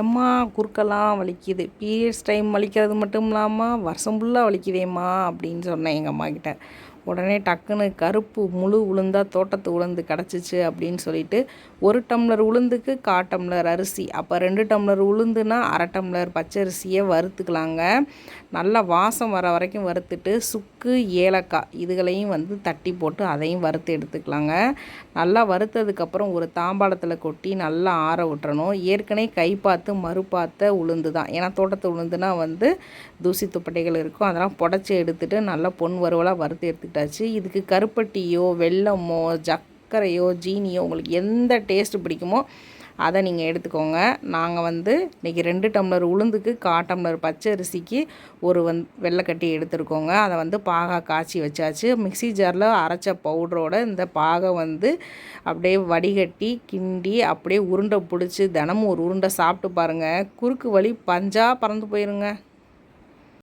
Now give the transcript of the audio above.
எம்மா குறுக்கெல்லாம் வலிக்குது. Periods time வலிக்கிறது மட்டும் இல்லாமல் வருஷம் ஃபுல்லாக வலிக்குதேம்மா அப்படின்னு சொன்னேன் எங்கள் அம்மா கிட்ட. உடனே டக்குன்னு கருப்பு முழு உளுந்தாக தோட்டத்து உளுந்து கிடச்சிச்சு அப்படின்னு சொல்லிட்டு ஒரு டம்ளர் உளுந்துக்கு கா டம்ளர் அரிசி. அப்போ ரெண்டு டம்ளர் உளுந்துனா அரை டம்ளர் பச்சரிசியை வறுத்துக்கலாங்க. நல்லா வாசம் வர வரைக்கும் வறுத்துட்டு சுக்கு ஏலக்காய் இதுகளையும் வந்து தட்டி போட்டு அதையும் வறுத்து எடுத்துக்கலாங்க. நல்லா வறுத்ததுக்கப்புறம் ஒரு தாம்பாளத்தில் கொட்டி நல்லா ஆற விட்டுறணும். ஏற்கனவே கை பார்த்து மறுபார்த்த உளுந்து தான் ஏன்னா தோட்டத்து உளுந்துனா வந்து தூசி துப்பட்டைகள் இருக்கும். அதெல்லாம் புடச்சி எடுத்துகிட்டு நல்லா பொன் வறுவலாக வறுத்து எடுத்துக்கிட்டாச்சு. இதுக்கு கருப்பட்டியோ வெல்லமோ சர்க்கரையோ ஜீனியோ உங்களுக்கு எந்த டேஸ்ட்டு பிடிக்குமோ அதை நீங்கள் எடுத்துக்கோங்க. நாங்கள் வந்து இன்றைக்கி ரெண்டு டம்ளர் உளுந்துக்கு கா டம்ளர் பச்சை அரிசிக்கு ஒரு வந் வெள்ளைக்கட்டி எடுத்துருக்கோங்க. அதை வந்து பாகா காய்ச்சி வச்சாச்சு. மிக்சி ஜாரில் அரைச்ச பவுடரோட இந்த பாகை வந்து அப்படியே வடிகட்டி கிண்டி அப்படியே உருண்டை பிடிச்சி தினமும் ஒரு உருண்டை சாப்பிட்டு பாருங்கள் குறுக்கு வலி பஞ்சாக பறந்து போயிருங்க.